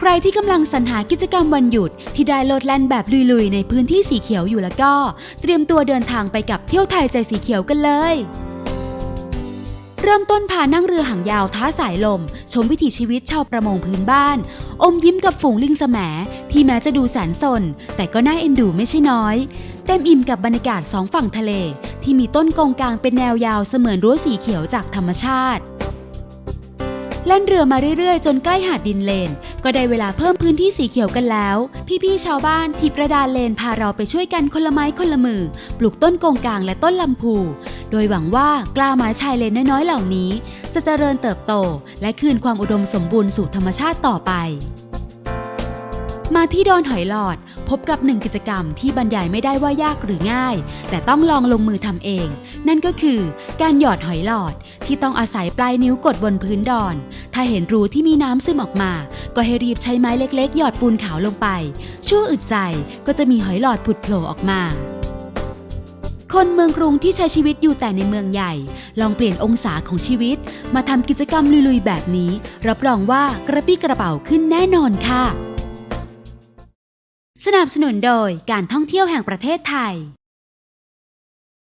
ใครที่กำลังสรรหากิจกรรมวันหยุดที่ได้โลดแล่นแบบลุยๆ ในพื้นที่สีเขียวอยู่แล้วก็ เตรียมตัวเดินทางไปกับเที่ยวไทยใจสีเขียวกันเลย เริ่มต้นพานั่งเรือหางยาวท้าสายลม ชมวิถีชีวิตชาวประมงพื้นบ้าน อมยิ้มกับฝูงลิงแสมที่แม้จะดูแสนสน แต่ก็น่าเอ็นดูไม่ใช่น้อยเต็มอิ่มกับบรรยากาศสองฝั่งทะเล ที่มีต้นกงกลางเป็นแนวยาวเสมือนรั้วสีเขียวจากธรรมชาติ เล่นเรือมาเรื่อยๆ จนใกล้หาดดินเลน ก็ได้เวลาเพิ่มพื้นที่สีเขียวกันแล้ว พี่ๆชาวบ้านที่ประดานเลนพาเราไปช่วยกันคนละไม้คนละมือ ปลูกต้นกงกลางและต้นลำพู โดยหวังว่ากล้าไม้ชายเลนน้อยๆเหล่านี้ จะเจริญเติบโต และคืนความอุดมสมบูรณ์สู่ธรรมชาติต่อไป มาที่ดอนหอยหลอด พบกับหนึ่งกิจกรรมที่บรรยายไม่ได้ว่ายากหรือง่าย แต่ต้องลองลงมือทำเอง นั่นก็คือการหยอดหอยหลอด ที่ต้องอาศัยปลายนิ้วกดบนพื้นดอน ถ้าเห็นรูที่มีน้ำซึมออกมา ก็ให้รีบใช้ไม้เล็กๆ หยอดปูนขาวลงไป ชั่วอึดใจก็จะมีหอยหลอดผุดโผล่ออกมาคนเมืองกรุงที่ใช้ชีวิตอยู่แต่ในเมืองใหญ่ ลองเปลี่ยนองศาของชีวิต มาทำกิจกรรมลุยๆ แบบนี้ รับรองว่ากระปี้กระเป๋าขึ้นแน่นอนค่ะ สนับสนุนโดยการท่องเที่ยวแห่งประเทศไทย